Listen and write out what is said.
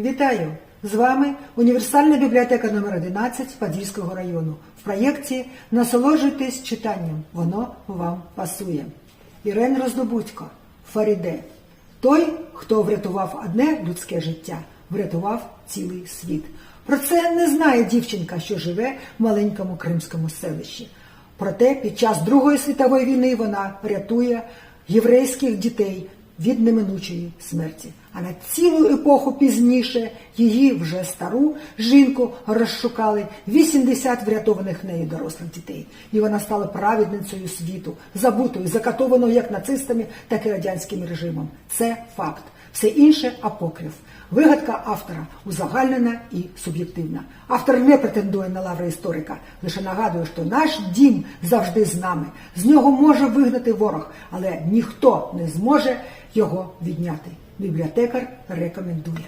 Вітаю! З вами універсальна бібліотека номер 11 Подільського району. В проєкті Насолоджуйтесь читанням. Воно вам пасує. Ірен Роздобудько, Фаріде. Той, хто врятував одне людське життя, врятував цілий світ. Про це не знає дівчинка, що живе в маленькому кримському селищі. Проте під час Другої світової війни вона рятує єврейських дітей від неминучої смерті. А на цілу епоху пізніше її вже стару жінку розшукали 80 врятованих нею дорослих дітей. І вона стала праведницею світу, забутою, закатованою як нацистами, так і радянським режимом. Це факт. Все інше апокриф. Вигадка автора узагальнена і суб'єктивна. Автор не претендує на лаври історика, лише нагадує, що наш дім завжди з нами. З нього може вигнати ворог, але ніхто не зможе його відняти. Бібліотекар рекомендує.